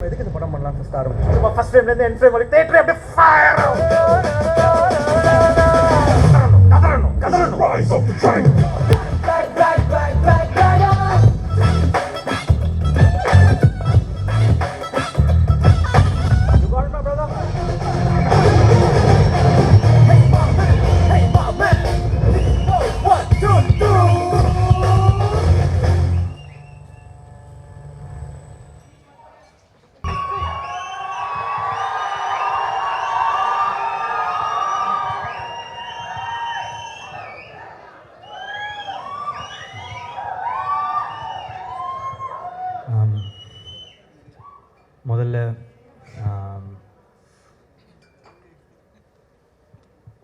எதுக்கு இந்த படம் பண்ணலாம் ஃபர்ஸ்ட் ஆரம்பிச்சு சும்மா ஃபர்ஸ்ட் டைம்ல இருந்து என் ஃப்ரேம் வரைக்கும் தேட்டர் அப்படியே ஃபயர் கதறணும் கதறணும் Rise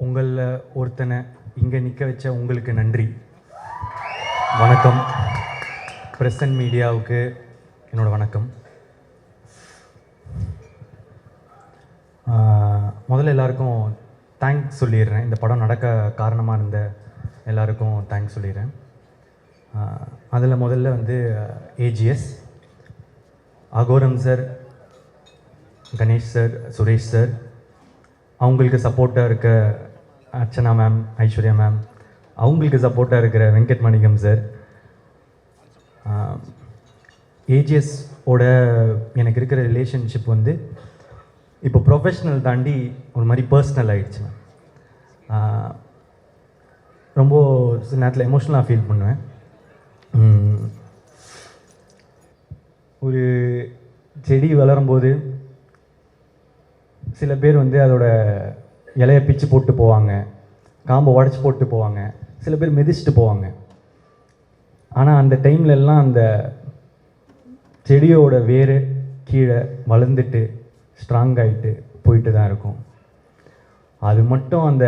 உங்களில் ஒருத்தனை இங்கே நிற்க வச்ச உங்களுக்கு நன்றி. வணக்கம். ப்ரெஸ் அண்ட் மீடியாவுக்கு என்னோடய வணக்கம் முதல்ல எல்லாருக்கும் தேங்க்ஸ் சொல்லிடுறேன். இந்த படம் நடக்க காரணமாக இருந்த எல்லாருக்கும் தேங்க்ஸ் சொல்லிடுறேன். அதில் முதல்ல வந்து AGS Aghoram sir Ganesh sir Suresh sir அவங்களுக்கு சப்போர்ட்டாக இருக்க அர்ச்சனா மேம் ஐஸ்வர்யா மேம் அவங்களுக்கு சப்போர்ட்டாக இருக்கிற வெங்கட் மணிகம் சார் ஏஜிஎஸோட எனக்கு இருக்கிற ரிலேஷன்ஷிப் வந்து இப்போ ப்ரொஃபஷ்னல் தாண்டி ஒரு மாதிரி பர்சனல் ஆகிடுச்சு மேம் ரொம்ப சில நேரத்தில் எமோஷ்னலாக ஃபீல் பண்ணுவேன். ஒரு செடி வளரும்போது சில பேர் வந்து அதோட இலைய பிச்சு போட்டு போவாங்க. காம்பை உடச்சி போட்டு போவாங்க. சில பேர் மிதிச்சுட்டு போவாங்க. ஆனால் அந்த டைம்ல எல்லாம் அந்த செடியோட வேர் கீழே வளர்ந்துட்டு ஸ்ட்ராங் ஆகிட்டு போயிட்டு தான் இருக்கும். அது மட்டும் அந்த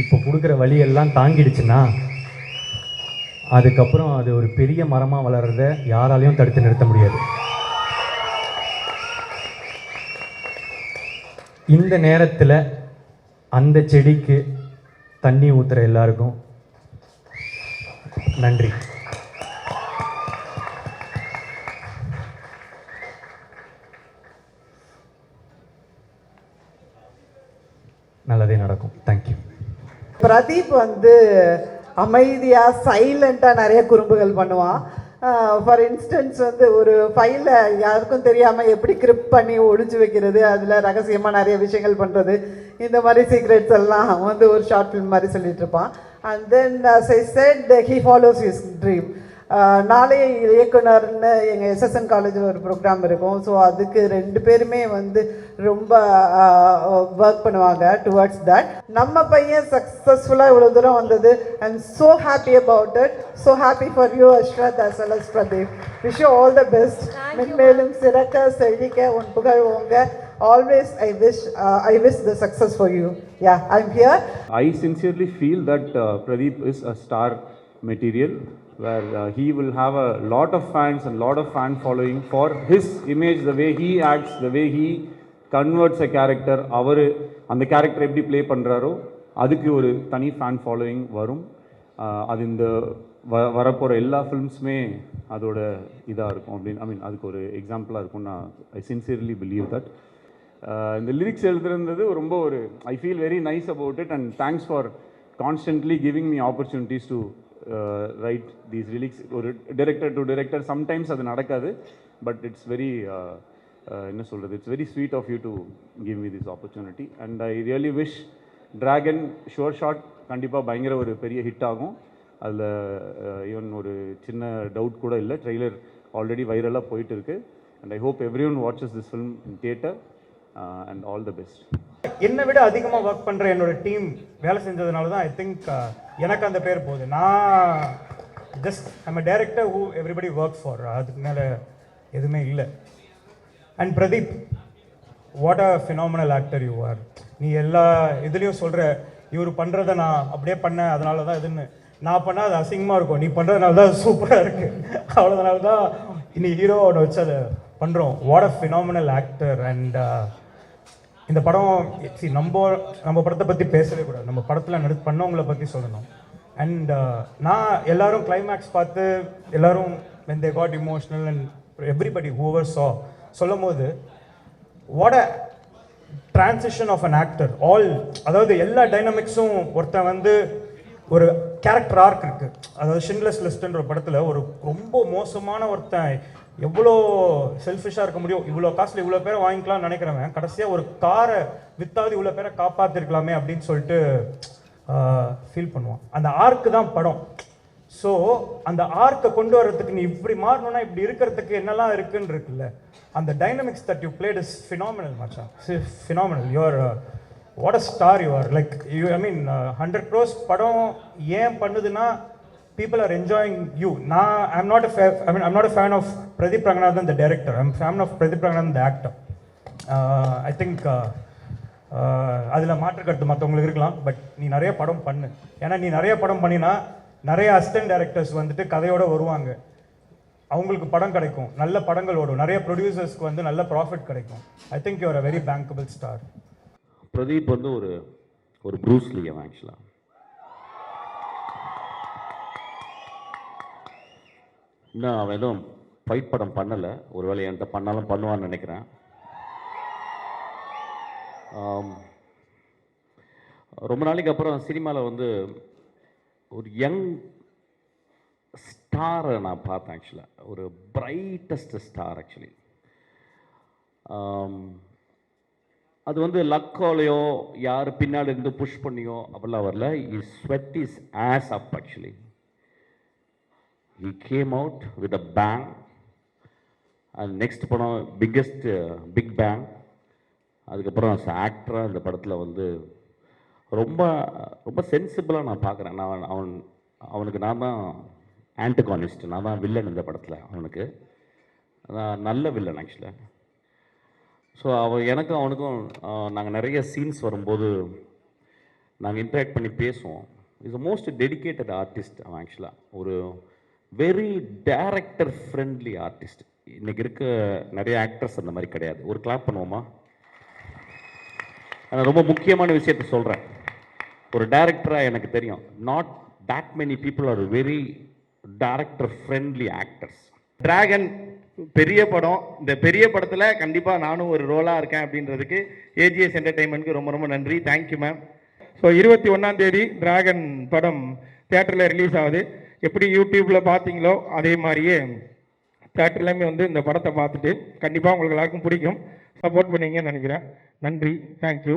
இப்போ கொடுக்குற வழியெல்லாம் தாங்கிடுச்சுன்னா அதுக்கப்புறம் அது ஒரு பெரிய மரமாக வளர்கிறத யாராலையும் தடுத்து நிறுத்த முடியாது. இந்த நேரத்தில் அந்த செடிக்கு தண்ணி ஊற்றுற எல்லாருக்கும் நன்றி. நல்லதே நடக்கும். தேங்க்யூ பிரதீப் வந்து அமைதியாக சைலண்ட்டாக நிறைய குறும்புகள் பண்ணுவான். ஃபார் இன்ஸ்டன்ஸ் வந்து ஒரு ஃபைலை யாருக்கும் தெரியாமல் எப்படி கிரிப் பண்ணி ஒழிஞ்சு வைக்கிறது அதில் ரகசியமாக நிறைய விஷயங்கள் பண்ணுறது இந்த மாதிரி சீக்ரெட்ஸ் எல்லாம் வந்து ஒரு ஷார்ட் ஃபிலிம் மாதிரி சொல்லிகிட்ருப்பான் and then I said he follows his dream நாளைய இயக்குனர்னு எங்கள் எஸ்எஸ்என் காலேஜில் ஒரு ப்ரோக்ராம் இருக்கும். ஸோ அதுக்கு ரெண்டு பேருமே வந்து ரொம்ப ஒர்க் பண்ணுவாங்க டுவர்ட்ஸ் தட் நம்ம பையன் சக்ஸஸ்ஃபுல்லாக இவ்வளோ தூரம் வந்தது. And so happy about it so happy for you Ashwath as well as Pradeep wish you all the best மென்மேலும் சிறக்க செழிக்க உன் புகழ் ஓங்க. Always I wish I wish the success for you yeah I am here I sincerely feel that uh, Pradeep is a star material. Where uh, he will have a lot of fans and lot of fan following for his image, the way he acts, the way he converts a character. அவர் அந்த character எப்படி play பண்ணுறாரோ அதுக்கு ஒரு தனி fan following வரும் அது இந்த வ வரப்போகிற எல்லா ஃபிலிம்ஸுமே அதோட இதாக இருக்கும் அப்படின்னு ஐ மீன் அதுக்கு ஒரு எக்ஸாம்பிளாக இருக்கும் நான் ஐ சின்சியர்லி பிலீவ் தட் இந்த லிரிக்ஸ் எழுதுறது ரொம்ப ஒரு I feel very nice about it and thanks for constantly giving me opportunities to write these lyrics ஒரு டிரெக்டர் டு டிரெக்டர் சம்டைம்ஸ் அது நடக்காது பட் இட்ஸ் வெரி என்ன சொல்கிறது it's very sweet of you to give me this opportunity and I really wish Dragon sure shot கண்டிப்பாக பயங்கர ஒரு பெரிய hit ஆகும். அதில் ஈவன் ஒரு சின்ன டவுட் கூட இல்லை. ட்ரெய்லர் ஆல்ரெடி வைரலாக போயிட்டு இருக்கு. And I hope everyone watches this film in theatre and all the best என்னை விட அதிகமாக ஒர்க் பண்ணுற என்னோட டீம் வேலை செஞ்சதுனால தான் ஐ திங்க் uh, எனக்கு அந்த பேர் போகுது. நான் ஜஸ்ட் நம்ம director who everybody work for அதுக்கு மேலே எதுவுமே இல்லை. And Pradeep what a phenomenal actor you are நீ எல்லா இதுலேயும் சொல்கிற இவர் பண்ணுறத நான் அப்படியே பண்ணேன் அதனால தான் இதுன்னு. நான் பண்ணால் அது அசிங்கமாக இருக்கும். நீ பண்ணுறதுனால தான் சூப்பராக இருக்குது அவ்வளோதனால தான் இனி ஹீரோவோட வச்சு அதை பண்ணுறோம் what a phenomenal actor and இந்த படம் சி நம்ம நம்ம படத்தை பற்றி பேசவே கூடாது. நம்ம படத்தில் நடி பண்ணவங்கள பற்றி சொல்லணும். அண்ட் uh, நான் எல்லாரும் கிளைமேக்ஸ் பார்த்து எல்லாரும் when they got emotional and everybody whoever saw சொல்லும் போது what a transition of an actor all அதாவது எல்லா டைனமிக்ஸும் ஒருத்தன் வந்து ஒரு கேரக்டர் ஆர்க் இருக்குது அதாவது ஷின்லெஸ் லிஸ்ட்ன்ற படத்தில் ஒரு ரொம்ப மோசமான ஒருத்தன் எவ்வளோ செல்ஃபிஷாக இருக்க முடியும்? இவ்வளோ காசில் இவ்வளோ பேரை வாங்கிக்கலாம்னு நினைக்கிறவன் கடைசியாக ஒரு காரை வித்தாவது இவ்வளோ பேரை காப்பாற்றிருக்கலாமே அப்படின்னு சொல்லிட்டு ஃபீல் பண்ணுவான். அந்த ஆர்க்கு தான் படம். ஸோ அந்த ஆர்க்கை கொண்டு வர்றதுக்கு நீ இப்படி மாறணும்னா இப்படி இருக்கிறதுக்கு என்னெல்லாம் இருக்குன்னு இருக்குல்ல? அந்த dynamics that you played is phenomenal மச்சான். Phenomenal your what a star you are like you I mean hundred crores படம் ஏன் பண்ணுதுன்னா பீப்புள் ஆர் என்ஜாயிங் யூ நான் I'm not I mean I'm not a fan of Pradeep Ranganathan the director I'm fan of Pradeep Ranganathan the actor I think அதில் மாற்று கருத்து மற்றவங்களுக்கு இருக்கலாம் but நீ நிறைய படம் பண்ணு. ஏன்னா நீ நிறைய படம் பண்ணினா நிறைய அசிஸ்டன்ட் டேரக்டர்ஸ் வந்துட்டு கதையோட வருவாங்க. அவங்களுக்கு படம் கிடைக்கும். நல்ல படங்கள் ஓடும். நிறைய ப்ரொடியூசர்ஸ்க்கு வந்து நல்ல ப்ராஃபிட் கிடைக்கும். I think you are a very bankable star Pradeep வந்து ஒரு ஒரு ப்ரூஸ்லி அவன் ஆக்சுவலாக இன்னும் அவன் எதுவும் ஃபைட் படம் பண்ணலை. ஒருவேளை என்கிட்ட பண்ணாலும் பண்ணுவான்னு நினைக்கிறேன். ரொம்ப நாளைக்கு அப்புறம் சினிமாவில் வந்து ஒரு யங் ஸ்டாரை நான் பார்த்தேன் ஆக்சுவலாக ஒரு பிரைட்டஸ்ட் ஸ்டார் ஆக்சுவலி அது வந்து லக்காலையோ யார் பின்னாடி இருந்து புஷ் பண்ணியோ அப்படிலாம் வரல. Is sweat is as up actually he came out with a bang and next படம் பிக்கெஸ்ட் பிக் பேங் அதுக்கப்புறம் ஆக்டராக இந்த படத்தில் வந்து ரொம்ப ரொம்ப சென்சிபிளாக நான் பார்க்குறேன். நான் அவன் அவனுக்கு நான் தான் ஆன்டகானிஸ்ட் நான் தான் வில்லன் இந்த படத்தில் அவனுக்கு. நல்ல வில்லன் ஆக்சுவலாக ஸோ அவன் எனக்கும் அவனுக்கும் நாங்கள் நிறைய சீன்ஸ் வரும்போது நாங்கள் இன்ட்ராக்ட் பண்ணி பேசுவோம். Is a most dedicated artist அவன் ஆக்சுவலாக ஒரு வெரி டேரக்டர் ஃப்ரெண்ட்லி ஆர்டிஸ்ட் இன்றைக்கி இருக்க நிறைய ஆக்டர்ஸ் அந்த மாதிரி கிடையாது. ஒரு கிளாப் பண்ணுவோமா? நான் ரொம்ப முக்கியமான விஷயத்த சொல்கிறேன் ஒரு டேரக்டராக எனக்கு தெரியும். Not that many people are very director friendly actors Dragon பெரிய படம் இந்த பெரிய படத்தில் கண்டிப்பாக நானும் ஒரு ரோலாக இருக்கேன் அப்படின்றதுக்கு ஏஜிஎஸ் என்டர்டைன்மெண்ட்க்கு ரொம்ப ரொம்ப நன்றி. தேங்க்யூ மேம் ஸோ இருபத்தி ஒன்றாம் தேதி டிராகன் படம் தேட்டரில் ரிலீஸ் ஆகுது. எப்படி யூடியூப்பில் பார்த்தீங்களோ அதே மாதிரியே தேட்டர்லையுமே வந்து இந்த படத்தை பார்த்துட்டு கண்டிப்பாக உங்களுக்கு எல்லாருக்கும் பிடிக்கும். சப்போர்ட் பண்ணுவீங்கன்னு நினைக்கிறேன். நன்றி. தேங்க்யூ